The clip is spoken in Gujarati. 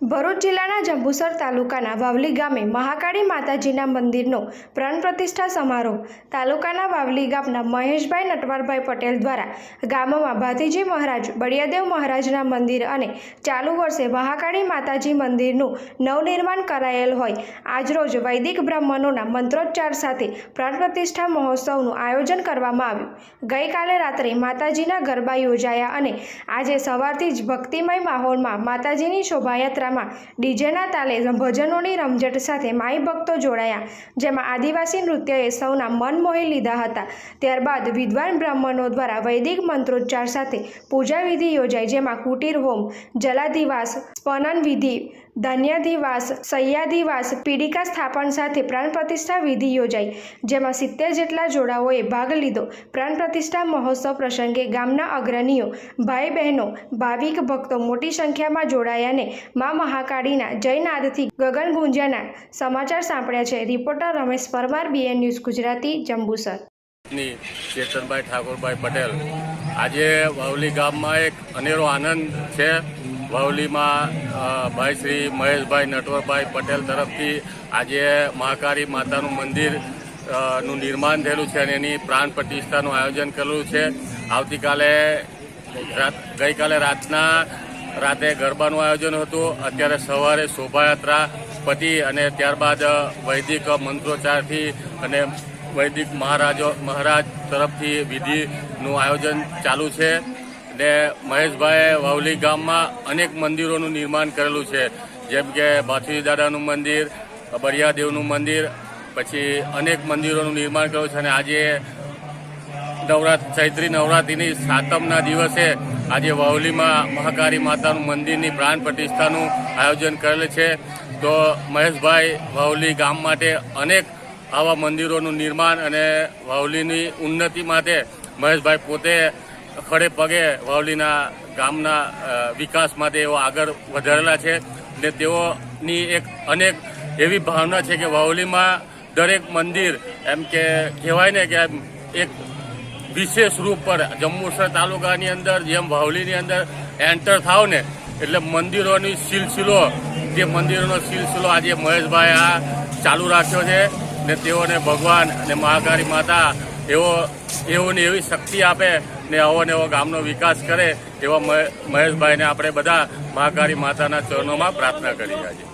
ભરૂચ જિલ્લાના જંબુસર તાલુકાના વાવલી ગામે મહાકાળી માતાજીના મંદિરનો પ્રાણ પ્રતિષ્ઠા સમારોહ તાલુકાના વાવલી ગામના મહેશભાઈ નટવરભાઈ પટેલ દ્વારા ગામમાં ભાતીજી મહારાજ, બળિયાદેવ મહારાજના મંદિર અને ચાલુ વર્ષે મહાકાળી માતાજી મંદિરનું નવનિર્માણ કરાયેલ હોય. આજરોજ વૈદિક બ્રાહ્મણોના મંત્રોચ્ચાર સાથે પ્રાણ પ્રતિષ્ઠા મહોત્સવનું આયોજન કરવામાં આવ્યું. ગઈકાલે રાત્રે માતાજીના ગરબા યોજાયા અને આજે સવારથી જ ભક્તિમય માહોલમાં માતાજીની શોભાયાત્રામાં ડીજેના તાલે ભજનોની રમઝટ સાથે માઈ ભક્તો જોડાયા. જેમાં આદિવાસી નૃત્યએ સૌના મન મોહી લીધા હતા. ત્યારબાદ વિદ્વાન બ્રાહ્મણો દ્વારા વૈદિક મંત્રોચ્ચાર સાથે પૂજા વિધિ યોજાઈ, જેમાં કુટીર હોમ જલાધિવાસ સ્પનન વિધિ ધન્યાધિવાસ સહ્યાધિવાસ પીડિકા સ્થાપન સાથે પ્રાણ પ્રતિષ્ઠા વિધિ યોજાઈ, જેમાં સિત્તેર જેટલા જોડાઓએ ભાગ લીધો. પ્રાણ પ્રતિષ્ઠા મહોત્સવ પ્રસંગે ગામના અગ્રણીઓ ભાઈ બહેનો ભાવિક ભક્તો મોટી સંખ્યામાં જોડાયા અને મા મહાકાળીના જયનાદથી ગગન ગુંજાના સમાચાર સાંભળ્યા છે. Reporter Ramesh Parmar, BN news Gujarati, Jambusar. ની ચેતનભાઈ ઠાકોરભાઈ પટેલ. આજે વાવલી ગામમાં એક અનેરો આનંદ છે. વાવલીમાં ભાઈ શ્રી મહેશભાઈ નટવરભાઈ પટેલ તરફથી આજે મહાકાળી માતાનું મંદિરનું નિર્માણ થયેલું છે અને એની પ્રાણ પ્રતિષ્ઠાનું આયોજન કરેલું છે. આવતીકાલે ગઈકાલે રાતના, રાતે ગરબાનું આયોજન હતું. અત્યારે સવારે શોભાયાત્રા પતિ અને ત્યારબાદ વૈદિક મંત્રોચ્ચારથી અને વૈદિક મહારાજો, મહારાજ તરફથી વિધિનું આયોજન ચાલુ છે. ને મહેશભાઈએ વાવલી ગામમાં અનેક મંદિરોનું નિર્માણ કરેલું છે. જેમ કે બાથુજી દાદાનું મંદિર, બરિયાદેવનું મંદિર, પછી અનેક મંદિરોનું નિર્માણ કર્યું છે અને આજે નવરાત્ર ચૈત્રી નવરાત્રિની સાતમના દિવસે આજે વાવલીમાં મહાકાળી માતાનું મંદિરની પ્રાણ પ્રતિષ્ઠાનું આયોજન કરેલ છે. તો મહેશભાઈ વાવલી ગામ માટે અનેક આવા મંદિરોનું નિર્માણ અને વાવલીની ઉન્નતિ માટે મહેશભાઈ પોતે ખડે પગે વાવલીના ગામના વિકાસ માટે એઓ આગળ વધારેલા છે ને તેઓની એક અનેક એવી ભાવના છે કે વાવલીમાં દરેક મંદિર એમ કે કહેવાય ને કે એક વિશેષ રૂપ પર જંબુસર તાલુકાની અંદર જેમ વાવલીની અંદર એન્ટર થાવ ને એટલે મંદિરોની સિલસિલો, જે મંદિરોનો સિલસિલો આજે મહેશભાઈ આ ચાલુ રાખ્યો છે ને તેઓને ભગવાન અને મહાકાળી માતા એવો એઓને એવી શક્તિ આપે ને આવો ને એવો ગામનો વિકાસ કરે એવા મહે- મહેશભાઈને આપણે બધા મહાકાળી માતાના ચરણોમાં પ્રાર્થના કરી આજે